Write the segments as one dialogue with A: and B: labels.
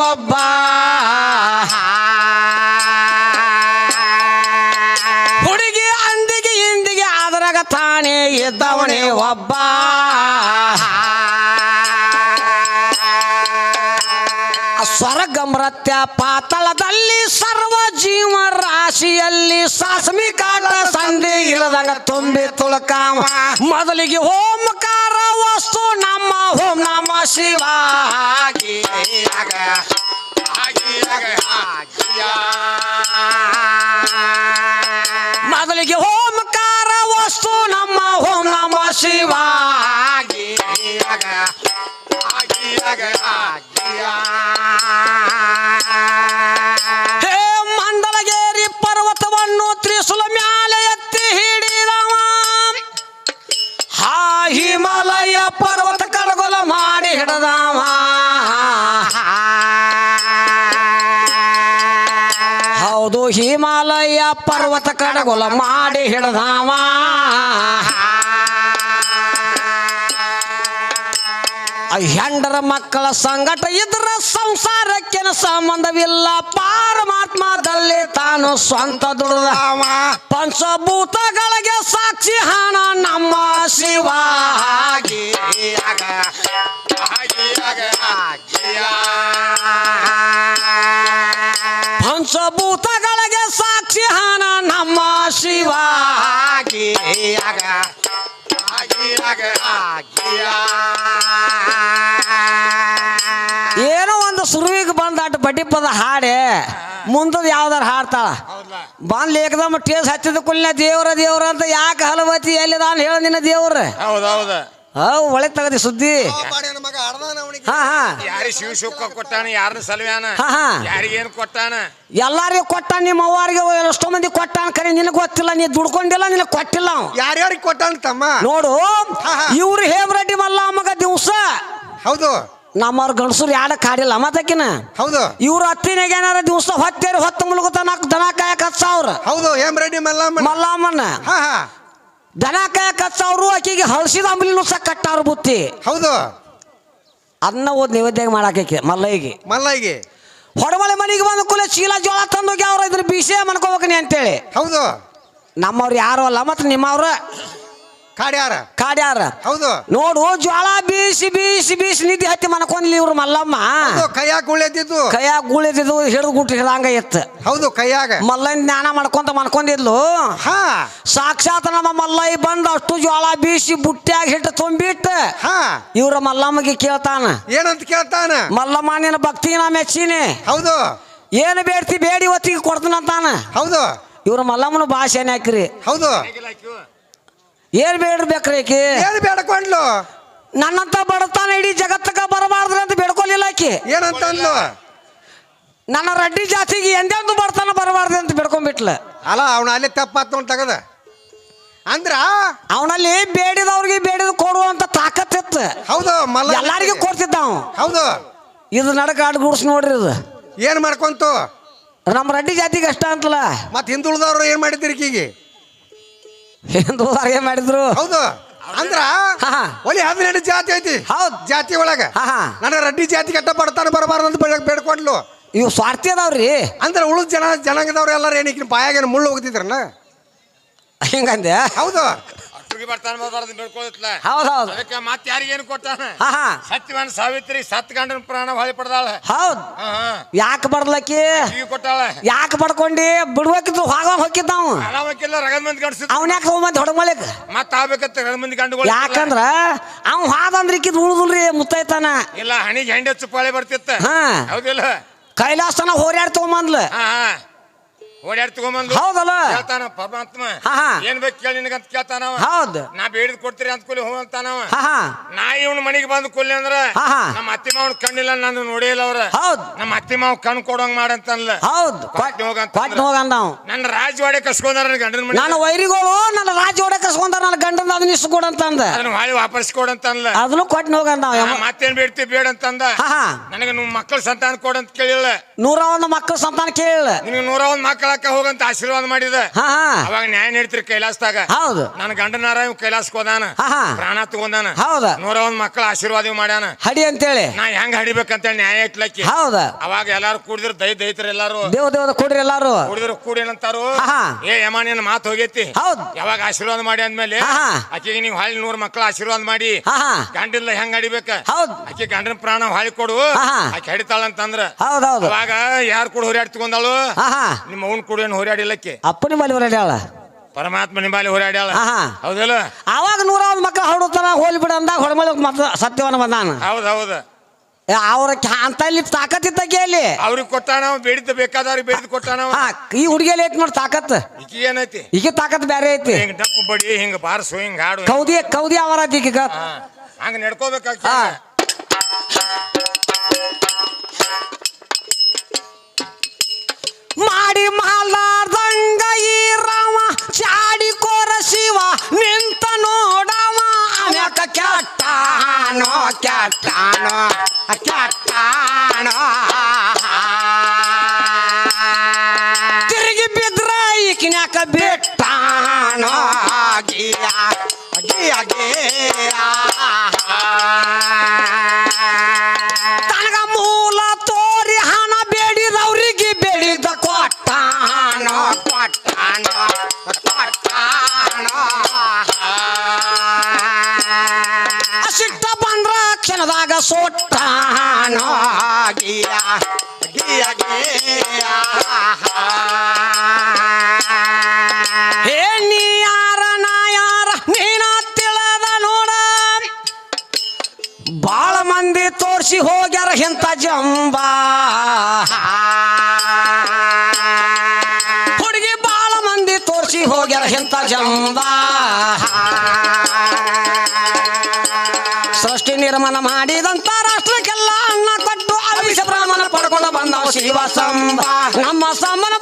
A: ಒಬ್ಬ. ಹುಡುಗಿ ಅಂದಿಗೆ ಇಂದಿಗೆ ಅದ್ರಾಗ ತಾನೇ ಇದ್ದವನೇ ಒಬ್ಬ. ಸ್ವರ್ಗಮೃತ್ಯ ಪಾತಳದಲ್ಲಿ ಸರ್ವ ಜೀವ ರಾಶಿಯಲ್ಲಿ ಸಾಸ್ಮಿ ಕಾಟ ಸಂಧಿ ಇಲ್ಲದಂಗ ತುಂಬಿ ತುಳಕಾಮ ಮೊದಲಿಗೆ ಓಂಕಾರ ವಸ್ತು, ನಮ್ಮ ಓಂ ನಮ ಶಿವಾಗಿ. ಮೊದಲಿಗೆ ಓಂಕಾರ ವಸ್ತು ನಮ್ಮ ಓಂ ನಮ ಶಿವ ಹೇ ಮಂಡಲಗೇರಿ ಪರ್ವತವನ್ನು ತ್ರಿಶೂಲ ಮ್ಯಾಲೆ ಎತ್ತಿ ಹಿಡಿದವ. ಹಾ ಹಿಮಾಲಯ ಪರ್ವತ ಕಡಗೊಲ ಮಾಡಿ ಹಿಡದವ. ಹಿಮಾಲಯ ಪರ್ವತ ಕಡಗೊಲ ಮಾಡಿ ಹಿಡದವ. ಹೆಂಡರ ಮಕ್ಕಳ ಸಂಗಟ ಇದ್ರ ಸಂಸಾರಕ್ಕೆನ ಸಂಬಂಧವಿಲ್ಲ. ಪಾರಮಾತ್ಮದಲ್ಲಿ ತಾನು ಸ್ವಂತ ದುಡಿದವ. ಪಂಚಭೂತಗಳಿಗೆ ಸಾಕ್ಷಿ ಹಣ ನಮ್ಮ ಶಿವಾಗಿ ಪಂಚಭೂತಗಳಿಗೆ ಸಾಕ್ಷಿ ಹಣ ನಮ್ಮ ಶಿವಾಗಿ ಏನೋ ಒಂದು ಸುರುವಿಗೆ ಬಂದ ಅಟ್ ಬಡ್ಡಿ ಪದ ಹಾಡೆ ಮುಂದದ ಯಾವ್ದಾರ ಹಾಡ್ತಾಳ. ಬಂದ್ ಲೇಖದಮ್ಮ ಟೇಸ್ ಹಚ್ಚಿದ ಕುಲ್ನ ದೇವ್ರ ದೇವ್ರ ಅಂತ ಯಾಕೆ ಹಲವತಿ ಎಲ್ಲಿದಾನ ಹೇಳ ನಿನ್ನ ದೇವ್ರ.
B: ಹೌದೌದ
A: ಹೌ ಒಳಗೆ ತಗದಿ ಸುದ್ದಿ.
C: ಮಗ ಅವನಿಗೆ.
A: ಹಾ ಹಾ.
B: ಯಾರಿಗೆ ಶಿವ ಕೊಟ್ಟಾನ ಯಾರನ್ನ ಸಲ್ವ್ಯಾನ?
A: ಹಾ, ಹಾ.
B: ಯಾರಿಗೇನು ಕೊಟ್ಟಾನ?
A: ಎಲ್ಲಾರಿಗೂ ಕೊಟ್ಟ ನಿಮ್ಮ ಅವ್ವಾರಿಗೆ ಎಷ್ಟೋ ಮಂದಿ ಕೊಟ್ಟಾನ ಕರೆ ನಿನಗೆ ಗೊತ್ತಿಲ್ಲ ನೀ ದುಡ್ಕೊಂಡಿಲ್ಲ ನಿನಗೆ ಕೊಟ್ಟಿಲ್ಲ ಅವ.
C: ಯಾರ್ಯಾರಿಗೆ ಕೊಟ್ಟಾನ ತಮ್ಮ?
A: ನೋಡು ಇವ್ರು ಹೇಮರೆಡ್ಡಿ ಮಗ ದಿವ್ಸ.
C: ಹೌದು.
A: ನಮ್ಮವ್ರ ಗಂಡಸರು ಯಾಡ ಕಾಡಿಲ್ಲ ಮತ್ತಕಿನ?
C: ಹೌದು.
A: ಇವ್ರ ಹತ್ತಿನಾಗ ಏನಾರ ದಿವಸ ಹೊತ್ತೇರಿ ಹೊತ್ತು ಮುಳುಗುತ್ತಾನ ದನ ಕಾಯಕ ಹತ್ತು ಸಾವಿರ.
C: ಹೌದು ಹೇಮ್ ರೆಡ್ಡಿ ಮಲ್ಲಮ್ಮ
A: ಮಲ್ಲಮ್ಮನ.
C: ಹಾ ಹಾ.
A: ದನ ಕೈ ಹತ್ತು ಸಾವಿರ ಆಕಿಗೆ ಹಳಸಿದ ಅಂಬಲಿನು ಸಹ ಕಟ್ಟಾರ ಬುತ್ತಿ.
C: ಹೌದು.
A: ಅದನ್ನ ಓದ್ ನೈವೇದ್ಯ ಮಾಡಾಕಿ ಮಲ್ಲಯ್ಯಗೆ.
C: ಮಲ್ಲಯ್ಯಗೆ.
A: ಹೊಡಮಲೆ ಮನೆಗೆ ಬಂದ ಕೂಲೆ ಚೀಲ ಜೋಳ ತಂದೋಗಿ ಅವ್ರ ಇದ್ರ ಮನ್ಕೋಬೇಕು ಮನ್ಕೋಬೇಕನಿ ಅಂತೇಳಿ.
C: ಹೌದು.
A: ನಮ್ಮವ್ರು ಯಾರು ಅಲ್ಲ ಮತ್ತು ನಿಮ್ಮವ್ರ
C: ಕಾಡ್ಯಾರ?
A: ಕಾಡ್ಯಾರ.
C: ಹೌದು.
A: ನೋಡು ಜ್ವಾಳ ಬೀಸಿ ಬೀಸಿ ಬೀಸಿ ನಿದ್ದೆ ಹತ್ತಿ ಮನ್ಕೊಂಡ್ಲಿ ಇವ್ರು ಮಲ್ಲಮ್ಮ.
C: ಕೈಯಾಗ ಗುಳೆದಿದ್ದು
A: ಕೈಯಾಗ ಗುಳಿದಿದ್ದು ಹಿಡಿದು ಗುಟ್ಟು ಹಿಡಂಗ ಇತ್ತು.
C: ಹೌದು ಕೈಯಾಗ.
A: ಮಲ್ಲನ್ ಜ್ಞಾನ ಮಾಡ್ಕೊಂತ ಮನ್ಕೊಂಡಿದ್ಲು
C: ಹಾ.
A: ಸಾಕ್ಷಾತ್ ನಮ್ಮ ಮಲ್ಲಯ್ಯ ಬಂದ ಅಷ್ಟು ಜ್ವಾಳ ಬೀಸಿ ಬುಟ್ಟಿಯಾಗಿ ಹಿಟ್ಟು ತುಂಬಿಟ್ಟು.
C: ಹಾ.
A: ಇವ್ರ ಮಲ್ಲಮ್ಮಗೆ ಕೇಳ್ತಾನ.
C: ಏನಂತ ಕೇಳ್ತಾನ?
A: ಮಲ್ಲಮ್ಮ ನಿನ್ನ ನಾ ಮೆಚ್ಚಿನಿ.
C: ಹೌದು.
A: ಏನು ಬೇಡ್ತಿ ಬೇಡಿ ಹೊತ್ತಿಗೆ ಕೊಡ್ತಾನಂತಾನ.
C: ಹೌದು.
A: ಇವ್ರ ಮಲ್ಲಮ್ಮನ ಭಾಷೆ ಹಾಕ್ರಿ.
C: ಹೌದು.
A: ಏನ್ ಬೇಡ್ಬೇಕ್ರಿ ಆಕಿ?
C: ಏನ್ ಬೇಡಕೊಂಡ್ಲು
A: ನನ್ನಂತ ಬಡತಾನ ಇಡೀ ಜಗತ್ತಕ್ಕ ಬರಬಾರ್ದ್ರಿ ಅಂತ ಬೇಡ್ಕೊಲಿಲ್ಲ ಆಕಿ.
C: ಏನಂತ ಅಂದ್ಲು?
A: ನನ್ನ ರಡ್ಡಿ ಜಾತಿಗೆ ಎಂದೆಂದು ಬರ್ತಾನ ಬರಬಾರ್ದು ಅಂತ ಬೇಡ್ಕೊಂಡ್ಬಿಟ್ಲ.
C: ಅಲ್ಲ ಅವನ ಅಲ್ಲಿ ತಪ್ಪಾತ್ ತಗದ. ಅಂದ್ರ?
A: ಅವನಲ್ಲಿ ಬೇಡಿದವ್ರಿಗೆ ಬೇಡಿದ ಕೊಡುವಂತ ತಾಕತ್ತಿತ್ತು
C: ಹೌದು ಮಲ್ಲ
A: ಎಲ್ಲಾರಿಗೂ ಕೊಡ್ತಿದ್ದ ಅವ
C: ಹೌದು. ಇದು
A: ನಡಕ ಆಡ್ ಗುಡ್ಸ್ ನೋಡ್ರಿ ಇದು.
C: ಏನ್ ಮಾಡ್ಕೊಂತು?
A: ನಮ್ಮ ರಡ್ಡಿ ಜಾತಿಗೆ ಅಷ್ಟ ಅಂತಲ್ಲ.
C: ಮತ್ತೆ ಹಿಂದುಳಿದವ್ರು ಏನ್ ಮಾಡಿದ್ರಿ ಈಕಿಗೆ?
A: ಏನ್ ಮಾಡಿದ್ರು.
C: ಹೌದು. ಅಂದ್ರ
A: ಹಾ, ಹಾ.
C: ಒಲಿ ಹದಿನೆಂಟು ಜಾತಿ ಐತಿ.
A: ಹೌದು.
C: ಜಾತಿ ಒಳಗ. ನನ್ನ ರಡ್ಡಿ ಜಾತಿ ಕಟ್ಟ ಬಡತಾನ ಬರಬಾರ್ದು ಅಂತ ಬೇಡ- ಬೇಡ್ಕೊಂಡ್ಲು.
A: ಇವು ಸ್ವಾರ್ಥಿ ಅದಾವ್ರಿ.
C: ಅಂದ್ರೆ ಉಳಿದ ಜನ ಜನಾಂಗದವ್ರು ಎಲ್ಲರೂ ಏನಕ್ಕೆ ಬಾಯಾಗೇನು ಮುಳ್ಳು ಹೋಗ್ತಿದ್ರನ್ನ
A: ಹಿಂಗಂದೆ?
C: ಹೌದು.
B: ಅಷ್ಟಿಗೆ ಬರ್ತಾನ ಬೇಡ್ಕೊಳತ್ಲ
A: ಹೌದ್ ಹೌದ್.
B: ಅದಕ್ಕೆ ಮತ್ತೆ ಯಾರಿಗೇನು ಕೊಟ್ಟಾನ?
A: ಹಾ ಹಾ.
B: ಸತ್ಯವಾನ್ ಸಾವಿತ್ರಿ ಸತ್ ಗಂಡನ ಪ್ರಾಣ ಹೊಳಿ ಪಡ್ದಾಳ.
A: ಹೌದ್.
B: ಹಾ
A: ಯಾಕೆ ಬಡ್ಲಕ್ಕಿ
B: ಕೊಟ್ಟಾಳೆ ಕೊಟ್ಟಾಳ.
A: ಯಾಕೆ ಬಡ್ಕೊಂಡಿ? ಬಿಡ್ಬೇಕಿತ್ತು ಹಾಗ ಹೊಕ್ಕಿದ್ದ ಅವ
B: ಅನಾವಕ್ಕೆಲ್ಲ ರಗದ ಮಂದಿ ಗಂಡಸ.
A: ಅವನ್ ಯಾಕೆ ಹೋಗ್ಬಂದ್ ಹೊಡಮಲಿಕ್
B: ಮತ್ತ ಆಗ್ಬೇಕತ್ತ ರಗದ ಮಂದಿ ಗಂಡುಗಳು
A: ಯಾಕಂದ್ರ ಅವ್ ಹಾದಂದ್ರ ಇಕ್ಕಿದ್ ಉಳ್ದುಲ್ರಿ ಮುತ್ತೈತಾನ.
B: ಇಲ್ಲ ಹಣಿಗೆ ಹೆಂಡಿ ಹಚ್ಚು ಪಾಳೆ ಬರ್ತಿತ್ತ.
A: ಹಾ.
B: ಹೌದಿಲ್ಲ?
A: ಕೈಲಾಸನ ಹೋರ್ಯಾಡ್ ತಗೊಂಬಂದ್ಲ.
B: ಹಾ ಹಾ. ಓಡ್ಯಾಡ್ ತಗೊಂಬಂದು.
A: ಹೌದಲ್ಲ?
B: ಹೇಳ್ತಾನ ಪರಮಾತ್ಮ.
A: ಹಾ, ಹಾ.
B: ಏನ್ ಬೇಕು ಕೇಳಿ ನಿನಗಂತ ಕೇಳ್ತಾನವ.
A: ಹೌದ್.
B: ನಾ ಬೇಡಿದ್ ಕೊಡ್ತೀರಿ ಅಂತ ಕೂಲಿ ಹೋ ಅಂತಾನವ
A: ಹಾ ಹಾ.
B: ನಾ ಇವನ್ ಮನಿಗೆ ಬಂದು ಕೂಲಿ ಅಂದ್ರ
A: ಹಾ, ಹಾ.
B: ನಮ್ಮ ಅತ್ತಿ ಮಾವನ್ ಕಣ್ಣಿಲ್ಲ ನಂದು ಇಲ್ಲ ಅವ್ರ.
A: ಹೌದ್.
B: ನಮ್ಮ ಅತ್ತಿ ಮಾವ ಕಣ್ ಕೊಡೋಂಗ್ ಮಾಡಂತನ್ಲ
A: ಹೌದ್.
B: ಕೊಟ್ಟು ಹೋಗಂತ
A: ಕೊಟ್ಟು ಹೋಗಂದ ಅವ್
B: ನನ್ನ ರಾಜವಾಡೆ ಕಸ್ಕೊಂಡಾರ ಗಂಡನ ಮನೆ
A: ನನ್ನ ವೈರಿಗಳು ನನ್ನ ರಾಜ ಹೊಡೆ ಕಸ್ಕೊಂಡ ನನ್ನ ಗಂಡನ ಅದನ್ನ ಇಸ್ಕೊಡ ಅಂತಂದ.
B: ಅದನ್ನ ಹೊಳಿ ವಾಪಸ್ ಕೊಡಂತನ್ಲ
A: ಅದನ್ನು ಕೊಟ್ಟು ಹೋಗಂದ ನಾವು ಯಮ್ಮ.
B: ಮತ್ತೇನ್ ಬೇಡ್ತಿ ಬೇಡ ಅಂತಂದ.
A: ಹಾ ಹಾ.
B: ನನಗೆ ನಿಮ್ಮ ಮಕ್ಕಳ ಸಂತಾನ ಕೊಡಂತ ಕೇಳಿಲ್ಲ.
A: ನೂರ ಒಂದು ಮಕ್ಕಳ ಸಂತಾನ ಕೇಳಿಲ್ಲ.
B: ನಿನಗೆ ನೂರ ಒಂದ್ ಮಕ್ಕಳ ಕರ್ಕೊಂಬರಾಕ ಹೋಗಂತ ಆಶೀರ್ವಾದ ಮಾಡಿದ.
A: ಹಾ ಹಾ.
B: ಅವಾಗ ನ್ಯಾಯ ನೀಡ್ತಿರಿ ಕೈಲಾಸದಾಗ.
A: ಹೌದು.
B: ನನ್ನ ಗಂಡನಾರ ಇವ್ ಕೈಲಾಸಕ್ಕೆ ಹೋದಾನ.
A: ಹಾ ಹಾ.
B: ಪ್ರಾಣ ತಗೊಂಡಾನ.
A: ಹೌದ.
B: ನೂರ ಒಂದ್ ಮಕ್ಕಳ ಆಶೀರ್ವಾದ ಇವ್ ಮಾಡ್ಯಾನ.
A: ಹಡಿ ಅಂತೇಳಿ.
B: ನಾ ಹೆಂಗ್ ಹಡಿಬೇಕಂತೇಳಿ ನ್ಯಾಯ ಇಟ್ಲಕ್ಕಿ.
A: ಹೌದ.
B: ಅವಾಗ ಎಲ್ಲಾರು ಕೂಡಿದ್ರು ದೈ ದೈತ್ರ ಎಲ್ಲಾರು.
A: ದೇವ ದೇವ ಕೊಡ್ರಿ ಎಲ್ಲಾರು.
B: ಕೂಡಿದ್ರು ಕೂಡಿ ಏನಂತಾರು
A: ಹಾ, ಹಾ.
B: ಏ ಯಮಾನ ನಿನ್ನ ಮಾತು ಹೋಗೈತಿ.
A: ಹೌದ್.
B: ಯಾವಾಗ ಆಶೀರ್ವಾದ ಮಾಡಿ ಅಂದ್ಮೇಲೆ
A: ಹಾ, ಹಾ.
B: ಆಕೆಗೆ ನೀವು ಹಾಳಿ ನೂರ್ ಮಕ್ಕಳ ಆಶೀರ್ವಾದ ಮಾಡಿ.
A: ಹಾ ಹಾ.
B: ಗಂಡಿಲ್ಲ ಹೆಂಗ್ ಹಡಿಬೇಕ?
A: ಹೌದ್.
B: ಆಕೆ ಗಂಡನ ಪ್ರಾಣ ಹಾಳಿ ಕೊಡು
A: ಹಾ, ಹಾ.
B: ಆಕೆ ಹಡಿತಾಳಂತಂದ್ರ.
A: ಹೌದ್ ಹೌದು
B: ಅವಾಗ ಯಾರು ಕೂಡ ಹೋರಾಡಿ ತಗೊಂಡಾಳು? ನಿಮ್ಮ ಅವ್ನ ಕೂಡ ಏನು ಹೋರಾಡಿಲ್ಲಕ್ಕೆ?
A: ಅಪ್ಪನಿ ಬಲಿ ಹೊರಡ್ಯಾಳ?
B: ಪರಮಾತ್ಮ ನಿಂಬಾಲಿ ಹೋರಾಡ್ಯಾಳ?
A: ಹಾ, ಹಾ.
B: ಹೌದಲ್ಲ?
A: ಅವಾಗ ನೂರ ಒಂದು ಮಕ್ಕಳು ಹೊಡುತ್ತಾನ ಹೋಲಿ ಬಿಡ ಅಂದಾಗ ಮತ್ತ ಸತ್ಯವನ್ನ ಬಂದಾನ.
B: ಹೌದ್ ಹೌದ.
A: ಏ, ಅವ್ರ ಕ್ಯಾ- ಅಂತ ಇಲ್ಲಿ ತಾಕತ್ತಿತ್ತ ಅಲ್ಲಿ
B: ಅವ್ರಿಗೆ ಕೊಟ್ಟಾನ ಅವ ಬೇಡಿದ್ದ ಬೇಕಾದವ್ರಿಗೆ ಬೇಡಿದ್ ಕೊಟ್ಟಾನ ಅವ.
A: ಹಾ ಈ ಹುಡುಗಿಯಲ್ಲಿ ಐತಿ ನೋಡಿ ತಾಕತ್.
B: ಈಕಿ ಏನೈತಿ?
A: ಈಗ ತಾಕತ್ ಬೇರೆ ಐತಿ.
B: ಹಿಂಗ್ ಡಪ್ಪು ಬಡಿ ಹಿಂಗ ಬಾರ್ಸು ಹಿಂಗ ಹಾಡು.
A: ಕೌದಿ ಕೌದಿ ಅವರ ಈಗ.
B: ಹಂಗ ನಡ್ಕೋಬೇಕಾಗ್ತದ.
A: ಹಾ. ಮಾಡಿ ಮಾಲಾರ್ದಂಗ ಈ ರಾಮ ಚಾಡಿ ಕೋರ ಶಿವ, ನಿಂತ ನೋಡವ. ಅನೇಕ ಕೆಟ್ಟಾನೋ ಕೆಟ್ಟಾನೋ ಕೆಟ್ಟಾನೋ ತಿರುಗಿ ಬಿದ್ರ ಈಕಿನ್ಯಾಕ ಬಿಟ್ಟಾನೋ. ಗಿಯ ಗಿಯ ಗಿಯ. ಸೊಟ್ಟಾನೋ ಗಿಯ ಹೇ ನೀ ಯಾರ ನಾ ಯಾರ ನೀನ ತಿಳದ ನೋಡ. ಬಾಳ ಮಂದಿ ತೋರ್ಸಿ ಹೋಗ್ಯಾರ ಹಿಂತ ಜಂಬಾ. ಹುಡುಗಿ ಬಾಳ ಮಂದಿ ತೋರ್ಸಿ ಹೋಗ್ಯಾರ ಇಂಥ ಜಂಬ. ನಿರ್ಮಾಣ ಮಾಡಿದಂತ ರಾಷ್ಟ್ರಕ್ಕೆಲ್ಲ ಅಣ್ಣ ಕೊಟ್ಟು ಪ್ರಮಾಣ ಪಡ್ಕೊಂಡು ಬಂದವ ಶಿವ ಸಂಬ ನಮ್ಮ ಸಂಬನ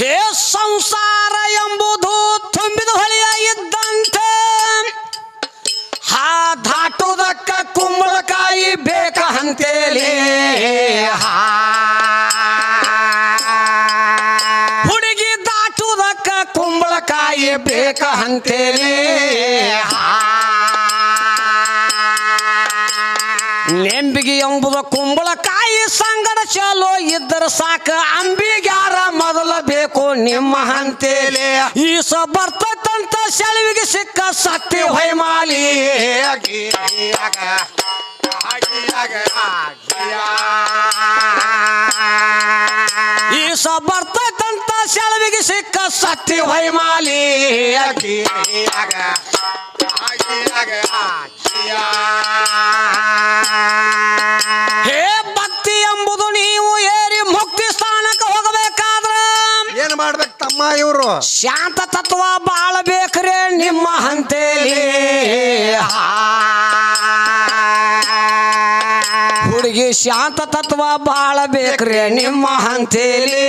A: ಹೇ ಸಂಸಾರ ಎಂಬುದು ತುಂಬಿದ ಹೊಳೆಯ ಇದ್ದಂತೆ ಹಾ ದಾಟುವುದಕ್ಕ ಕುಂಬಳಕಾಯಿ ಬೇಕ ಅಂತೇಳಿ ಹಾ. ಹುಡುಗಿ ದಾಟುವುದಕ್ಕ ಕುಂಬಳಕಾಯಿ ಬೇಕ ಅಂತೇಳಿ ಹಾ. ನೆಂಬಿಗೆ ಎಂಬುದು ಕುಂಬಳಕಾಯಿ ಸಂಗಡ ಚಲೋ ಇದ್ದರ ಸಾಕ ಅಂಬಿಗ್ಯಾರ ಮೊದಲ ಬೇಕು ನಿಮ್ಮ ಹಂತೇಲೆ. ಈಸ ಬರ್ತೈತಂತ ಸೆಳವಿಗೆ ಸಿಕ್ಕ ಸತ್ತಿ ಹೊಯ್ಮಾಲಿ. ಸ ಬರ್ತೈತಂತ ಸೆಳವಿಗೆ ಸಿಕ್ಕ ಸತ್ತಿ ಹೊಯ್ಮಾಲಿ. ಹೇ
C: ಮಾಡ್ಬೇಕು ತಮ್ಮ ಇವ್ರು.
A: ಶಾಂತ ತತ್ವ ಬಾಳ ಬೇಕ್ರಿ ನಿಮ್ಮ ಹಂತೇಲಿ. ಹುಡುಗಿ ಶಾಂತ ತತ್ವ ಬಾಳ ಬೇಕ್ರಿ ನಿಮ್ಮ ಹಂತೇಲಿ.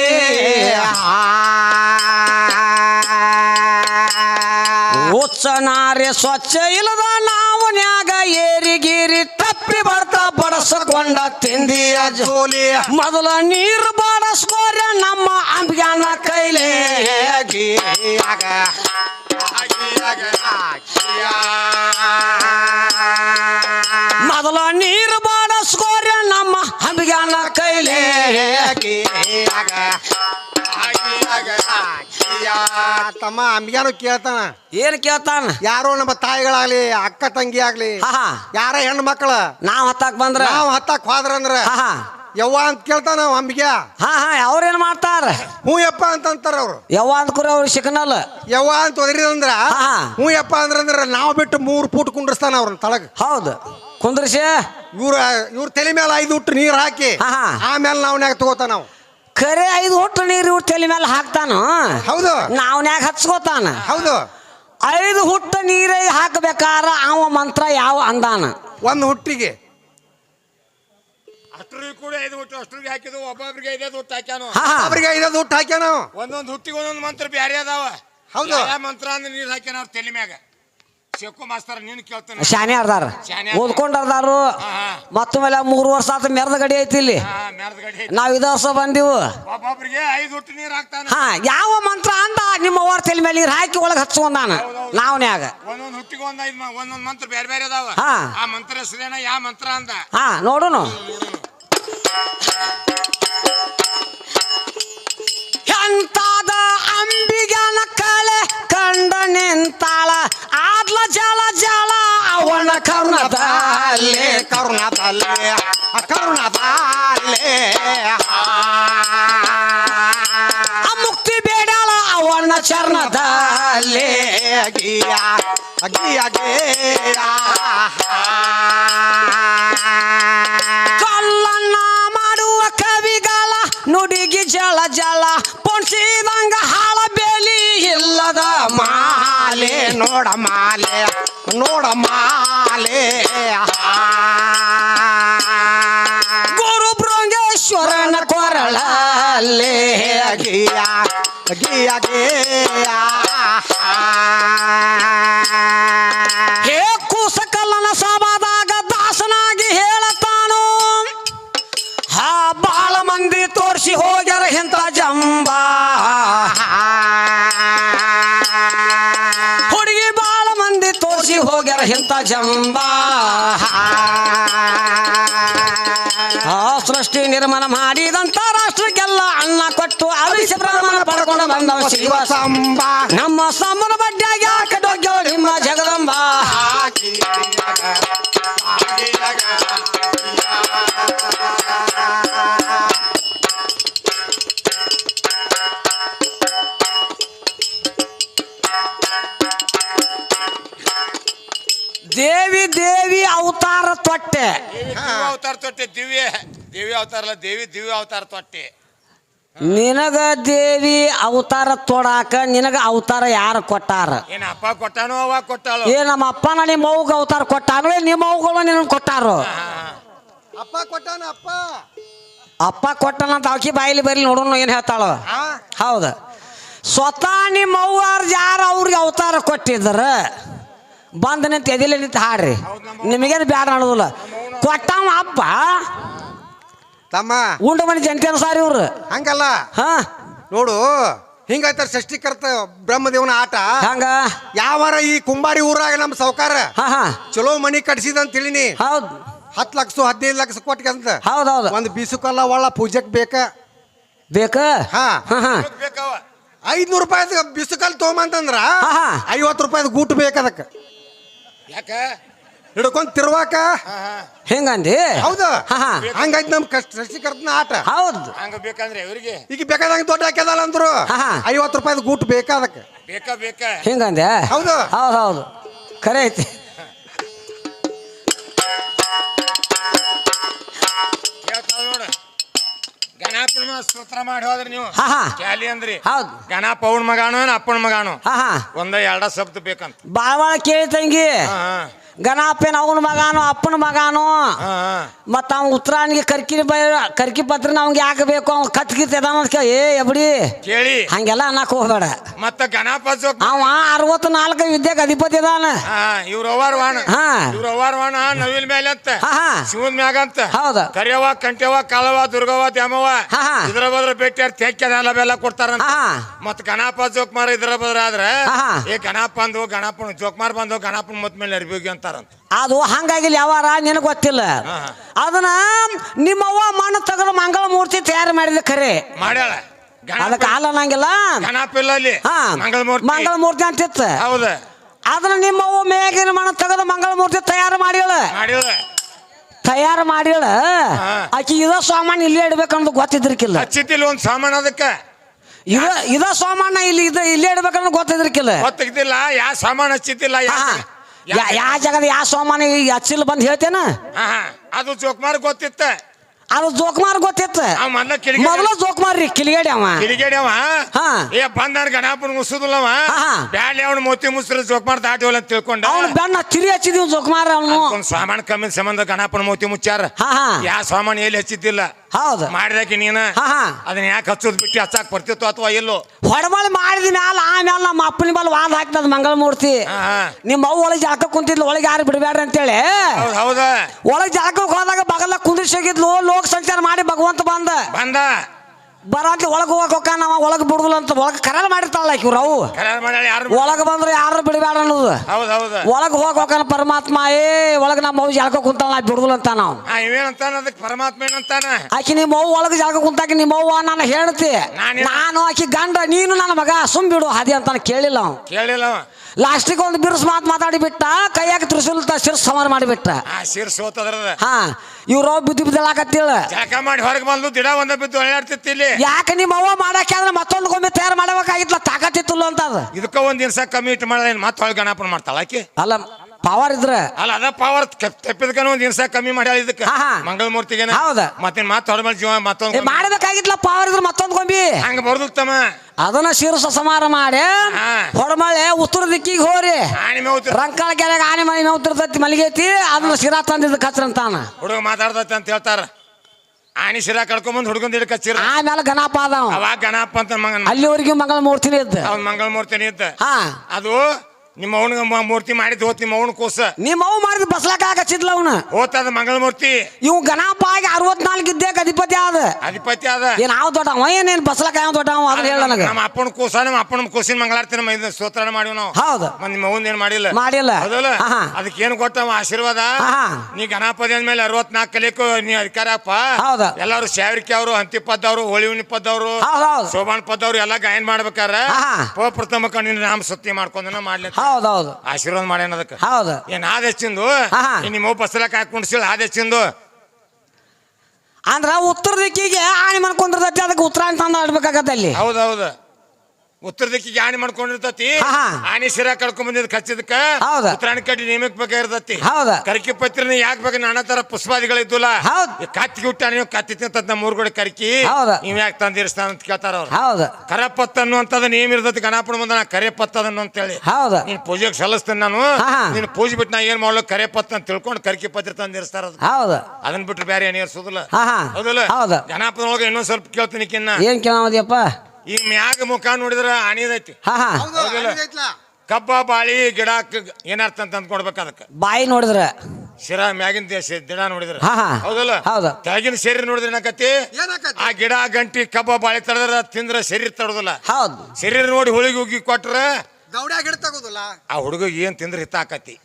A: ಉಚ್ಚನಾರೆ ಸ್ವಚ್ಛ ಇಲ್ಲದ ನಾವು ನ್ಯಾಗ ಏರಿಗೀರಿ ಬಡಸಕೊಂಡ ತಿಂದಿಯ ಜೋಲಿ. ಮೊದಲ ನೀರು ಬಾಡಸ್ಕೋರ ನಮ್ಮ ಅಂಬಿಗಾನ ಕೈಲೇ
C: ತಮ್ಮ ಅಂಬಿಗಾನು ಕೇಳ್ತಾನ.
A: ಏನ್ ಕೇಳ್ತಾನ?
C: ಯಾರೋ ನಮ್ಮ ತಾಯಿಗಳಾಗ್ಲಿ ಅಕ್ಕ ತಂಗಿ ಆಗ್ಲಿ
A: ಹಾ.
C: ಯಾರ ಹೆಣ್ಣು ಮಕ್ಕಳ
A: ನಾವ್ ಹತ್ತಾಕ್ ಬಂದ್ರ?
C: ನಾವ್ ಹತ್ತಾಕ್ ಹೋದ್ರಂದ್ರ
A: ಹಾ
C: ಯವ್ವ ಅಂತ ಕೇಳ್ತಾನ ಅಂಬಿಗೆ?
A: ಹಾ ಹಾ ಅವ್ರೇನ್ ಮಾಡ್ತಾರ?
C: ಹ್ಞೂ ಯಪ್ಪ ಅಂತಂತಾರ ಅವ್ರು.
A: ಯವ್ವ ಅಂತ ಕುರಿ ಅವ್ರ ಸಿಗ್ನಲ್
C: ಯವ್ವ ಅಂತ ಒದರಿದಂದ್ರ
A: ಹಾ.
C: ಹ್ಞೂ ಯಪ್ಪ ಅಂದ್ರಂದ್ರ ನಾವು ಬಿಟ್ಟು ಮೂರು ಫೂಟ್ ಕುಂಡ್ರಸ್ತಾನ ಅವ್ರನ್ನ ತಳಗ.
A: ಹೌದು. ಕುಂದ್ರಿಸಿ?
C: ಇವ್ರ ಇವ್ರ ತಲೆ ಮೇಲೆ ಐದು ಹುಟ್ಟು ನೀರ್ ಹಾಕಿ
A: ಹಾ, ಆಮೇಲೆ
C: ಆಮೇಲೆ ನಾವ್ನ್ಯಾಗ ತಗೋತಾನ ನಾವು
A: ಕರೆ ಐದು ಹೊಟ್ಟು ನೀರು ಇವ್ರ ತಲೆ ಮೇಲೆ ಹಾಕ್ತಾನು?
C: ಹೌದು.
A: ನಾವ್ನ್ಯಾಗ ಹಚ್ಕೋತಾನ?
C: ಹೌದು.
A: ಐದು ಹುಟ್ಟ ನೀರೇ ಹಾಕಬೇಕಾರ ಅವ ಮಂತ್ರ ಯಾವ ಅಂದಾನ?
C: ಒಂದು ಹುಟ್ಟಿಗೆ.
B: ಅಷ್ಟ್ರಿಗೆ ಕೂಡ ಐದು ಹುಟ್ಟು ಅಷ್ಟ್ರಿಗೆ ಹಾಕಿದ್ವು ಒಬ್ಬೊಬ್ರಿಗೆ ಐದೈದು ಹುಟ್ಟು ಹಾಕ್ಯಾನು?
A: ಹಾ ಹಾ.
C: ಅವ್ರಿಗೆ ಐದದು ಊಟ ಹಾಕ್ಯ ನಾವು
B: ಒಂದೊಂದು ಹುಟ್ಟಿಗೆ ಒಂದೊಂದು ಮಂತ್ರ ಬ್ಯಾರೆ ಅದಾವ.
C: ಹೌದು.
B: ಯಾವ ಮಂತ್ರ ಅಂದ್ರೆ ನೀರು ಹಾಕ್ಯಾನ ಅವ್ರ ತಲೆ ಮ್ಯಾಗ? ಶೆಕ್ಕು ಮಾಸ್ತರ ನೀನ್ ಕೇಳ್ತಾನೆ
A: ಶಾನೆ ಅರ್ದಾರ.
B: ಶಾನೆ ಅರ್ದಾರ. ಹಾ, ಹಾ.
A: ಮತ್ತ ಮೇಲೆ ಮೂರು ವರ್ಷ ಆತ ಮೆರದ ಗಡಿ ಐತಿ ಇಲ್ಲಿ. ನಾವ್ ಇದ ವರ್ಷ ಬಂದಿವು.
B: ಒಬ್ಬೊಬ್ರಿಗೆ ಐದು ಹುಟ್ಟು ನೀರ್ ಹಾಕ್ತಾನೆ.
A: ಹಾ ಯಾವ ಮಂತ್ರ ಅಂದ ನಿಮ್ಮ ಅವ್ರ ತಲೆ ಮೇಲೆ ನೀರ್ ಹಾಕಿ ಒಳಗೆ ಹಚ್ಕೊಂಡ್ ನಾನು. ನಾವನ್ಯಾಗ.
B: ಒಂದೊಂದು ಹುಟ್ಟಿಗೆ ಒಂದ್ ಐದು ಒಂದೊಂದು ಮಂತ್ರ ಬೇರೆ ಬೇರೆ ಅದಾವ.
A: ಹಾ.
B: ಆ ಮಂತ್ರ ಹೆಸರೇನ ಯಾ ಮಂತ್ರ ಅಂದ?
A: ಹಾ ನೋಡುನು. ಎಂತಾದ ಅಂಬಿಗನ ಕಳೆ ಕಂಡ ನಿಂತಾಳ ಆದ್ಲ ಜಲ ಜಲ ಅವನ ಕರ್ಣದಲ್ಲಿ,
C: ಕರುಣಾದಲ್ಲೇ ಕರುಣಾದಲ್ಲೇ.
A: ಮುಕ್ತಿ ಬೇಡಾಳ ಅವನ ಚರಣದಲ್ಲಿ,
C: ಗಿಯ ಗಿಯ ಗಿಯ.
A: ಮಾಲೆ
C: ಮಾಲೆ ನೋಡ ಮಾಲೆ ನೋಡ ಮಾಲೆ
A: ಗುರು ಬೃಂಗೇಶ್ವರನ ಕೊರಳಲ್ಲಿ
C: ಗಿಯ ಗಿಯ ಗಿಯ
A: ಇಂಥ ಜಂಬ? ಆ ಸೃಷ್ಟಿ ನಿರ್ಮಾಣ ಮಾಡಿದಂತ ರಾಷ್ಟ್ರಕ್ಕೆಲ್ಲ ಅನ್ನ ಕೊಟ್ಟು ಅರಿಸಿ ಪ್ರಮಾಣ ಪಡ್ಕೊಂಡು ಬಂದವ ಶಿವ
C: ಸಂಬ.
A: ನಮ್ಮ ಸಮರ ಬಡ್ಡ್ಯಾಗ ಯಾಕೆ ಡೊಗ್ಗ್ಯೋ ನಿಮ್ಮ ಜಗದಂಬ. ದೇವಿ ದೇವಿ ಅವತಾರ ತೊಟ್ಟೆ.
B: ದಿವ್ಯ ಅವತಾರ ತೊಟ್ಟೆ ದಿವ್ಯ ದೇವಿ ಅವತಾರ ಅಲ್ಲ ದೇವಿ ದಿವ್ಯ ಅವತಾರ ತೊಟ್ಟೆ.
A: ನಿನಗ ದೇವಿ ಅವತಾರ ತೊಡಾಕ ನಿನಗ ಅವತಾರ ಯಾರು ಕೊಟ್ಟಾರ?
B: ಏನ್ ಅಪ್ಪ ಕೊಟ್ಟಾನೋ ಅವ ಕೊಟ್ಟಾಳು?
A: ಏ ನಮ್ಮ ಅಪ್ಪನ ನಿಮ್ಮ ಅವ್ಗ ಅವತಾರ ಕೊಟ್ಟಾನು ಏ ನಿಮ್ಮ ಅವ್ಗಳು ನಿನಗೆ ಕೊಟ್ಟಾರು?
C: ಅಪ್ಪ ಕೊಟ್ಟಾನ ಅಪ್ಪ?
A: ಅಪ್ಪ ಕೊಟ್ಟನಂತ ಅವಕಿ ಬಾಯಿಲಿ ಬರ್ಲಿ ನೋಡೋಣ ಏನು ಹೇಳ್ತಾಳ?
C: ಹೌದ
A: ಹೌದು. ಸ್ವತಃ ನಿಮ್ಮ ಅವ್ವಾರ ಯಾರು ಅವ್ರಿಗೆ ಅವತಾರ ಕೊಟ್ಟಿದ್ರ? ಬಂದ ನಿಂತು ಎದಿಲೆ ನಿಂತು ಹಾಡ್ರಿ. ನಿಮಗೇನು ಬ್ಯಾಡ ಅನ್ನೋದಿಲ್ಲ. ಕೊಟ್ಟವ ಅಪ್ಪ.
C: ತಮ್ಮ.
A: ಉಂಡ ಮನೆ ಜಂಟಿಯನ್ ಸಾರಿ ಇವ್ರು.
C: ಹಂಗಲ್ಲ.
A: ಹಾ.
C: ನೋಡು ಹಿಂಗಾಯ್ತಾರ ಷಷ್ಟಿಕರ್ತ ಬ್ರಹ್ಮದೇವನ ಆಟ.
A: ಹಂಗ.
C: ಯಾವಾರ ಈ ಕುಂಬಾರಿ ಊರಾಗ ನಮ್ಮ ಸಾವ್ಕಾರ
A: ಹಾ ಹಾ.
C: ಚಲೋ ಮನಿ ಕಟ್ಸಿದ ಅಂತ ತಿಳಿನಿ.
A: ಹೌದು.
C: ಹತ್ತು ಲಕ್ಷ ಹದಿನೈದು ಲಕ್ಷ ಕೊಟ್ಟಿಗೆ ಅಂತ
A: ಹೌದೌದು
C: ಒಂದು ಬಿಸುಕಲ್ಲ ಒಳ್ಳ ಪೂಜೆಕ್ ಬೇಕ.
A: ಬೇಕ?
C: ಹಾ.
A: ಹಾ ಹಾ.
B: ಬೇಕವ?
C: ಐದ್ನೂರು ರೂಪಾಯಿ ಬಿಸುಕಲ್ ತೊಗೊಂಬಂತಂದ್ರ
A: ಹಾ, ಹಾ.
C: ಐವತ್ತು ರೂಪಾಯಿ ಗೂಟ್ ಬೇಕು ಅದಕ್ಕೆ.
B: ಯಾಕ?
C: ಹಿಡ್ಕೊಂಡ್ ತಿರ್ವಾಕ?
A: ಹೆಂಗಂದಿ?
C: ಹೌದು.
A: ಹಾ ಹಾ.
C: ಹಂಗಾಯ್ತು ನಮ್ ಕಷ್ಟ ಷಷ್ಟಿಕರ್ತನ ಆಟ.
A: ಹೌದು.
B: ಹಂಗ ಬೇಕಂದ್ರೆ ಇವ್ರಿಗೆ
C: ಈಗ ಬೇಕಾದಂಗ ದೊಡ್ಡ ಹಾಕ್ಯದಲ್ಲ ಅಂದ್ರು.
A: ಹಾ, ಹಾ.
C: ಐವತ್ತು ರೂಪಾಯಿ ಗೂಟ್ ಬೇಕಾ ಅದಕ್ಕೆ?
B: ಬೇಕಾ ಬೇಕಾ?
A: ಹೆಂಗಂದೆ?
C: ಹೌದು.
A: ಹೌದು ಹೌದು. ಕರೆ ಐತಿ.
B: ಗಣಪನ ಸ್ತೋತ್ರ ಮಾಡಿ ಹೋದ್ರಿ ನೀವು.
A: ಹಾ ಹಾ.
B: ಕ್ಯಾಲಿ ಅಂದ್ರಿ.
A: ಹೌದು.
B: ಗಣಪ ಅವನ ಮಗಾನು ಅಪ್ಪನ ಮಗಾನು?
A: ಹಾ ಹಾ.
B: ಒಂದ ಎರಡ ಶಬ್ದ ಬೇಕಂತ.
A: ಬಾಳ ಕೇಳಿ ತಂಗಿ.
B: ಹಾ.
A: ಗಣಪನ ಅವನ ಮಗಾನು ಅಪ್ಪನ ಮಗಾನು? ಮತ್ತ ಅವ್ನ ಉತ್ತರಾಣಿಗೆ ಕರ್ಕಿ ಕರ್ಕಿ ಪತ್ರ ಅವ್ನಿಗೆ ಯಾಕೆ ಬೇಕು? ಅವ್ನ ಕತ್ಕಿತ್ ಅದಾನ ಅಂತ ಕೇಳಿ. ಏ ಎಬಡಿ.
B: ಕೇಳಿ.
A: ಹಂಗೆಲ್ಲ ಅನ್ನಕ್ ಹೋಗ್ಬೇಡ.
B: ಮತ್ತ ಗಣಪ ಜೋಕ್
A: ಅವ ಅರವತ್ ನಾಲ್ಕು ವಿದ್ಯೆ ಅಧಿಪತಿ ಅದಾನ.
B: ಹಾ ಇವ್ರ ವಾಣ
A: ಹಾ.
B: ಇವ್ರ ವಾಣ ನವಿಲ್ ಮೇಲೆ ಅಂತ ಶಿವನ್ ಮ್ಯಾಗ ಅಂತ
A: ಹೌದ
B: ಕರಿಯವ ಕಂಟೆವ ಕಾಲವ ದುರ್ಗವ ದ್ಯಾಮವ. ಇದ್ರ ಬದ್ರ ಭೇಟಿ ತೆಕ್ಕೆದ ಬೆಲ್ಲ ಕೊಡ್ತಾರ
A: ಹಾ
B: ಮತ್ ಗಣಪ ಜೋಕ್ಮಾರ ಇದ್ರ ಬದ್ರ ಆದ್ರೆ. ಏ ಗಣಪ ಅಂದು ಗಣಪನ ಜೋಕ್ಮಾರ್ ಬಂದು ಗಣಪನ ಮತ್ ಮೇಲೆ ಅರ್ಬಿಗಿ ಅಂತಾರಂತ
A: ಅದು ಹಂಗಾಗಿಲ್ಲ ಯಾವಾರ ನಿನಗೆ ಗೊತ್ತಿಲ್ಲ. ಅದನ್ನ ನಿಮ್ಮವ್ವ ಮಣ್ಣು ತೆಗೆದು ಮಂಗಳ ಮೂರ್ತಿ ತಯಾರು ಮಾಡಿದ ಖರೆ.
B: ಮಾಡ್ಯಾಳ.
A: ಅದಕ್ಕೆ ಹಾಲು ಅನ್ನಂಗಿಲ್ಲ?
B: ಗಣಪ ಅಲ್ಲಿ
A: ಹಾ
B: ಮಂಗಳ ಮೂರ್ತಿ.
A: ಮಂಗಳ ಮೂರ್ತಿ ಅಂತಿತ್ತು.
B: ಹೌದ.
A: ಅದನ್ನ ನಿಮ್ಮವ್ವ ಮೇಗಿನ ಮಣ್ಣು ತೆಗೆದು ಮಂಗಳ ಮೂರ್ತಿ ತಯಾರು
B: ಮಾಡ್ಯಾಳ
A: ತಯಾರು
B: ಮಾಡ್ಯಾಳ.
A: ಆಕಿ ಇದ ಸಾಮಾನು ಇಲ್ಲೇ ಇಡ್ಬೇಕನ್ನೋದು ಗೊತ್ತಿದ್ರಿಕಿಲ್ಲ
B: ಹಚ್ಚಿತಿಲ್ಲ ಒಂದು ಸಾಮಾನು ಅದಕ್ಕೆ.
A: ಇದ ಇದ ಸಾಮಾನ ಇಲ್ಲಿ ಇದ ಇಲ್ಲೇ ಇಡ್ಬೇಕನ್ನೋದು ಗೊತ್ತಿದ್ರಕಿಲ್ಲ
B: ಗೊತ್ತಿದ್ದಿಲ್ಲ ಯಾ ಸಾಮಾನು ಹಚ್ಚಿತಿಲ್ಲ ಯಾ
A: ಯಾ- ಯಾ ಜಾಗದ ಯಾವ ಸಾಮಾನು ಹಚ್ಚಿಲ್ಲ ಬಂದು ಹೇಳ್ತೇನ?
B: ಹಾ ಹಾ. ಅದು ಜೋಕ್ಮಾರ್ ಗೊತ್ತಿತ್ತ.
A: ಅದು ಜೋಕ್ಮಾರ್ ಗೊತ್ತಿತ್ತು.
B: ಅವ ಮೊದ್ಲ ಕಿಡಿಗೇಡಿ
A: ಮೊದಲು ಜೋಕುಮಾರ್ ರೀ ಕಿಲಿಗೇಡಿ ಅವ.
B: ಕಿಡಿಗೇಡಿ ಅವ?
A: ಹಾ.
B: ಏ ಬಂದಾನ ಗಣಪನ ಮುಸುದಿಲ್ಲವ
A: ಹಾ.
B: ಬ್ಯಾಳಿ ಅವ್ನ ಮೋತಿ ಮುಸ್ರ ಜೋಕ್ಮಾರ್ ಮಾಡಿ ದಾಟಿ ಅಂತ ತಿಳ್ಕೊಂಡ.
A: ಅವನು ಬೆನ್ನ ತಿರಿ ಹಚ್ಚಿದೀವಿ ಜೋಕ್ಮಾರ್ ಅವನು.
B: ಒಂದ್ ಸಾಮಾನ್ ಕಮ್ಮಿ ಸಂಬಂಧ ಗಣಪನ ಮೋತಿ ಮುಚ್ಚಾರ
A: ಹಾ ಹಾ.
B: ಯಾ ಸಾಮಾನ್ ಎಲ್ಲಿ ಹಚ್ಚಿದ್ದಿಲ್ಲ?
A: ಹೌದು.
B: ಮಾಡಿದಾಕಿ ನೀನ?
A: ಹಾ ಹಾ.
B: ಅದನ್ನ ಯಾಕೆ ಹಚ್ಚೋದ್ ಬಿಟ್ಟು ಹಚ್ಚಾಕ್ ಬರ್ತಿತ್ತು ಅಥವಾ ಎಲ್ಲೋ?
A: ಹೊಡಮಳಿ ಮಾಡಿದ ಮ್ಯಾಲ ಆಮೇಲೆ ನಮ್ಮ ಅಪ್ಪನ ಮೇಲೆ ವಾದ ಹಾಕ್ತದ ಮಂಗಳಮೂರ್ತಿ.
B: ಹಾ ಹಾ.
A: ನಿಮ್ಮ ಅವ್ವ ಒಳಗೆ ಜಾಕ ಕುಂತಿದ್ಲು ಒಳಗೆ ಯಾರು ಬಿಡಬೇಡ್ರಿ ಅಂತೇಳಿ.
B: ಹೌದ್ ಹೌದ.
A: ಒಳಗೆ ಜಾಕಕ್ಕೆ ಹೋದಾಗ ಬಗಲ ಕುಂದಿರ್ಸೋಗಿದ್ಲು ಲೋಕ ಸಂಚಾರ ಮಾಡಿ ಭಗವಂತ ಬಂದ.
B: ಬಂದ.
A: ಬರಾತ್ಲಿ ಒಳಗೆ ಹೋಗಕ್ ಹೋಗ ನಾವ ಒಳಗೆ ಬಿಡುದಿಲ್ಲ ಅಂತ ಒಳಗೆ ಕರೆಲ್ ಮಾಡಿರ್ತಾಳ ಇವ್ರು ಅವು. ಒಳಗೆ ಬಂದ್ರೆ ಯಾರು ಬಿಡಬೇಡ ಅನ್ನೋದು.
B: ಒಳಗ್ ಹೋಗಕ್
A: ಒಳಗೆ ಹೋಗಿ ಹೋಗನ ಪರಮಾತ್ಮ ಏ ಒಳಗೆ ನಮ್ಮ ಅವ್ವ ಜಾಗ ಕುಂತಾಳ ನಾ ಬಿಡುದಿಲ್ಲ ಅಂತ ನಾವು.
B: ಪರಮಾತ್ಮ ಏನಂತಾನ?
A: ಆಕಿ ನಿಮ್ಮ ಅವ್ವ ಒಳಗೆ ಜಾಗ ಕುಂತಾಕಿ ನಿಮ್ಮ ಅವ್ವ ನಾನು ಹೇಳ್ತಿ. ನಾನು ಆಕಿ ಗಂಡ ನೀನು ನನ್ನ ಮಗ ಸುಮ್ ಬಿಡು ಹಾದಿ ಅಂತ ಕೇಳಿಲ್ಲ ಅವ.
B: ಕೇಳಿಲ್ಲ
A: ಲಾಸ್ಟಿಗೆ ಒಂದು ಬಿರ್ಸ್ ಮಾತು ಮಾತಾಡಿ ಬಿಟ್ಟ ಕೈಯಾಗ ತ್ರಿಶೂಲ್ ಶಿರ್ಸ್ ಸಮಾರ ಮಾಡಿಬಿಟ್ಟ.
B: ಆ ಶಿರ್
A: ಹಾ. ಇವ್ರು ಬಿದ್ದು ಬಿದ್ದಲಾಕತ್ತಿಳ
B: ಜಳಕ ಮಾಡಿ ಹೊರಗೆ ಬಂದು ದಿಡ ಒಂದ ಬಿದ್ದು ಒಳ್ಳೆ ಇಲ್ಲಿ.
A: ಯಾಕೆ ನಿಮ್ಮ ಅವ್ವ ಮಾಡಕ್ಕೆ ಅಂದ್ರೆ ಮತ್ತೊಂದು ಗೊಂಬೆ ತಯಾರು ಮಾಡಬೇಕಾಗಿತ್ತಲ್ಲ ತಾಕತ್ತಿತ್ತಲ್ಲ ಅಂತ ಅದು
B: ಇದಕ್ಕ ಒಂದ್ ದಿವಸ ಕಮ್ಮಿ ಇಟ್ಟು ಮಾಡಲ್ಲ ಮತ್ತೆ ಹೊಳ್ ಗಣಪನ ಮಾಡ್ತಾಳ ಆಕಿ?
A: ಅಲ್ಲ ಪವರ್ ಇದ್ರ.
B: ಅಲ್ಲ ಅದ ಪವರ್ ತಪ್ಪಿದ್ಕನ ಒಂದ್ ದಿವಸ ಕಮ್ಮಿ ಮಾಡ್ಯಾಳ ಇದಕ್ಕೆ.
A: ಹಾ, ಮೂರ್ತಿಗೆ
B: ಮಂಗಳಮೂರ್ತಿಗೆ
A: ಹೌದ.
B: ಮತ್ತೇನ್ ಮತ್ತೆ ಹೊರಮೇಲೆ ಜೀವ
A: ಮತ್ತೊಂದು
B: ಮತ್ತೊಂದು
A: ಮಾಡಬೇಕಾಗಿತ್ತಲ್ಲ ಪಾವರ್ ಇದ್ರೆ ಮತ್ತೊಂದು ಗೊಂಬಿ.
B: ಹಂಗ ಬರ್ದುತ್ತಮ್ಮ
A: ಅದನ್ನ ಶಿರಸ ಸಮಾರ ಮಾಡಿ. ಹೊಡಮಳೆ ಉತ್ತರ ದಿಕ್ಕಿಗೆ ಹೋರಿ. ರಂಕಾಳ ಕೆರೆಗೆ ಆನೆ ಮನೆ ಮೇವ್ತಿರ್ತೈತಿ ಮಲಗೈತಿ ಅದನ್ನ ಶಿರಾ ತಂದಿದ್ದು ಕಚ್ರಂತಾನ
B: ಹುಡುಗ ಮಾತಾಡ್ದತ್ತೆ ಅಂತ ಹೇಳ್ತಾರ. ಆನಿ ಶಿರಾ ಕಳ್ಕೊಂಬಂದ್ ಹುಡುಗಂದ ಹಿಡ್ಕ ಚಿರ
A: ಆಮೇಲೆ ಗಣಪ ಅದಾವ.
B: ಅವಾಗ ಗಣಪ ಅಂತ ಮಂಗ
A: ಅಲ್ಲಿವರೆಗೂ ಮಂಗಳ ಮೂರ್ತಿನೇ ಇದ್ದ.
B: ಅವ್ನ ಮಂಗಳಮೂರ್ತಿನಿ ಇದ್ದ.
A: ಹಾ.
B: ಅದು ನಿಮ್ಮ ಅವನಿಗೆ ಮೂರ್ತಿ ಮಾಡಿದ್ ಹೋತ್ ನಿಮ್ಮ ಅವನ ಕೂಸ.
A: ನಿಮ್ಮ ಅವ್ ಮಾಡಿದ ಬಸ್ಲಾಕ ಹಚ್ಚಿದ್ಲ ಅವನ?
B: ಹೋತದ ಮಂಗಳ ಮೂರ್ತಿ
A: ಇವು ಗಣಪ ಆಗಿ ಅರವತ್ನಾಲ್ಕು ಇದ್ದೇಕ ಅಧಿಪತಿ ಆದ.
B: ಅಧಿಪತಿ ಆದ.
A: ಏನ್ ಯಾವ ದೊಡ್ಡವ ಏನೇನ್ ಬಸ್ಲಾಕ ಯಾವ ದೊಡ್ಡವ ಅದನ್ನ ಹೇಳ ನನಗ.
B: ನಮ್ಮ ಅಪ್ಪನ ಕೂಸ ನಮ್ಮ ಅಪ್ಪನ ಕೂಸಿನ ಮಂಗಳಾರತಿ ನಮ್ಮ ಇದನ್ನ ಸ್ತೋತ್ರನ ಮಾಡಿವ್ ನಾವು.
A: ಹೌದು.
B: ನಿಮ್ಮ ಅವನ್ ಏನ್ ಮಾಡಿಲ್ಲ?
A: ಮಾಡಿಲ್ಲ.
B: ಹೌದಲ್ಲ. ಅದಕ್ಕೆ ಏನು ಕೊಟ್ಟವ ಆಶೀರ್ವಾದ?
A: ಹಾ.
B: ನೀ ಗಣಪತಿ ಅಂದ್ಮೇಲೆ ಅರವತ್ನಾಲ್ಕು ಕಲಿಯಕ್ಕೂ ನೀ ಅಧಿಕಾರಪ್ಪ
A: ಹೌದ.
B: ಎಲ್ಲಾರು ಶಾವರಿಕೆ ಅವರು ಹಂತಿ ಪದ್ದವ್ರು ಹೋಳಿ ಪದ್ದವ್ರು
A: ಹೌದು ಹೌದು.
B: ಶೋಭಾನ್ ಪದ್ದವ್ರು ಎಲ್ಲ ಗಾಯನ್ ಮಾಡ್ಬೇಕಾರ. ಪ್ರಥಮ ಕಣ್ಣಿನ ನಾಮ ಸತ್ಯ ಮಾಡ್ಕೊಂಡನ ಮಾಡ್ಲಿ
A: ಹೌದು ಹೌದು.
B: ಆಶೀರ್ವಾದ ಮಾಡ್ಯಾನ ಅದಕ್ಕೆ.
A: ಹೌದು.
B: ಏನ್ ಆದೆಚ್ಚಿಂದು
A: ಹಾ, ಹಾ.
B: ನಿಮ್ಮ ಬಸ್ಸಲಕ್ಕ ಆದ ಆದೆಚ್ಚಿಂದು
A: ಅಂದ್ರ ಉತ್ತರ ದಿಕ್ಕಿಗೆ ಆನೆ ಮನ್ಕೊಂಡಿರ್ತೈತಿ ಅದಕ್ಕೆ ಉತ್ತರ ಅಂತ ಆಡ್ಬೇಕಾಗತ್ತೆ ಅಲ್ಲಿ.
B: ಹೌದೌದು ಉತ್ತರ ದಿಕ್ಕಿಗೆ ಆನೆ ಮಾಡ್ಕೊಂಡಿರ್ತತಿ?
A: ಹಾ.
B: ಆಣಿ ಶಿರ ಕಳ್ಕೊಂಡ್ ಬಂದಿದ್ ಕಚ್ಚಿದಕ್ಕ
A: ಹೌದು.
B: ಉತ್ತರಾಯಣ ಕಡ್ಡಿ ನೇಮಕ್ ಬೇಕಾಗಿರ್ತತಿ
A: ಹೌದು.
B: ಕರ್ಕಿ ಪತ್ರಿನ ಯಾಕೆ ಬೇಕು ನಾನಾ ತರ ಪುಷ್ಪಾದಿಗಳಿದ್ದುಲ್ಲ
A: ಹೌದು.
B: ಈ ಕತ್ತಿಗೆ ಹುಟ್ಟ ನೀವು ಕತ್ತಿ ತಿಂತದ ನಮ್ಮ ಊರ್ಗಡೆ ಕರ್ಕಿ
A: ಹೌದು.
B: ನೀವ್ ಯಾಕೆ ತಂದಿರಿಸ್ತಾನ ಅಂತ ಕೇಳ್ತಾರ ಅವ್ರು.
A: ಹೌದು.
B: ಕರಪತ್ತ ಅನ್ನುವಂಥದ್ದು ನೇಮ್ ಇರ್ತತಿ ಗಣಪನ ಮುಂದೆ ನಾ ಪತ್ತದನ್ನು ಅಂತೇಳಿ.
A: ಹೌದು.
B: ನೀನ್ ಪೂಜೆಗೆ ಸಲ್ಲಿಸ್ತೇನೆ ನಾನು.
A: ಹಾ, ಹಾ.
B: ನೀನ್ ಪೂಜೆ ಬಿಟ್ಟು ನಾ ಏನ್ ಮಾಡ್ಲು ಕರೆ ಪತ್ತ ಅಂತ ತಿಳ್ಕೊಂಡು ಕರ್ಕಿ ಪತ್ರ ತಂದಿರಿಸ್ತಾರ ಅದು.
A: ಹೌದು.
B: ಅದನ್ನ ಬಿಟ್ಟು ಬೇರೆ ಏನ್ ಏರ್ಸೋದಿಲ್ಲ.
A: ಹಾ ಹಾ.
B: ಹೌದಲ್ಲ?
A: ಹೌದು.
B: ಗಣಪನೊಳಗೆ ಇನ್ನೊಂದ್ ಸ್ವಲ್ಪ ಕೇಳ್ತೀನಿ ಕಿನ್ನ
A: ಏನ್ ಕೇಳೋದಿಯಪ್ಪ
B: ಈ ಮ್ಯಾಗ ಮುಖ ನೋಡಿದ್ರ ಆಣಿದೈತಿ.
A: ಹಾ ಹಾ.
B: ಹೌದಿಲ್ಲ? ಕಬ್ಬ ಬಾಳಿ ಗಿಡ ಕ- ಏನರ್ಥ ಅಂತ ಅಂದ್ಕೊಡ್ಬೇಕು ಅದಕ್ಕೆ.
A: ಬಾಯಿ ನೋಡಿದ್ರ.
B: ಶಿರ ಮ್ಯಾಗಿನ ದೇಶ ಗಿಡ ನೋಡಿದ್ರ.
A: ಹಾ, ಹಾ.
B: ಹೌದಲ್ಲ?
A: ಹೌದು.
B: ಕೆಳಗಿನ ಶರೀರ ನೋಡಿದ್ರೆ ಏನಕತಿ
C: ಏನಾಕತಿ?
B: ಆ ಗಿಡ ಗಂಟಿ ಕಬ್ಬ ಬಾಳಿ ತಡದ್ರ ತಿಂದ್ರ ಶರೀರ ತಡೋದಿಲ್ಲ
A: ಹೌದು.
B: ಶರೀರ ನೋಡಿ ಹುಳಿಗೆ ಹೋಗಿ ಕೊಟ್ರ
C: ಗೌಡ ಗಿಡ ತಗೋದಿಲ್ಲ.
B: ಆ ಹುಡುಗ ಏನ್ ತಿಂದ್ರ ಹಿತಾಕತಿ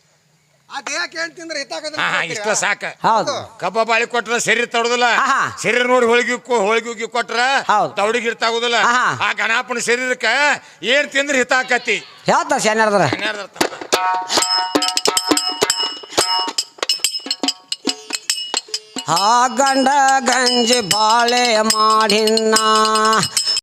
C: ಆ ದೇಹಕ್ಕೆ ಏನ್ ತಿಂದ್ರೆ ಹಿತಾಕದ್ರೆ
B: ಹಾ ಇಷ್ಟ ಸಾಕ.
A: ಹೌದು.
B: ಕಬ್ಬ ಬಾಳಿ ಕೊಟ್ರ ಶರೀರ ತಡೋದಿಲ್ಲ
A: ಹಾ, ಹಾ.
B: ಶರೀರ ನೋಡಿ ಹೋಳಿಗೆ ಹೋಳಿಗೆ ಹೋಗಿ ಕೊಟ್ರ
A: ಹೌದು.
B: ತವಡಿಗೆ ಇರ್ತಾಗುದಿಲ್ಲ
A: ಹಾ, ಹಾ.
B: ಆ ಗಣಪನ ಶರೀರಕ್ಕ ಏನ್ ತಿಂದ್ರೆ ಹಿತಾಕತಿ
A: ಹೇಳ್ತಾರ ಶಾನ್ಯಾರ್ದ್ರ ಆ ಗಂಡ ಗಂಜಿ ಬಾಳೆ ಮಾಡಿನ್ನ.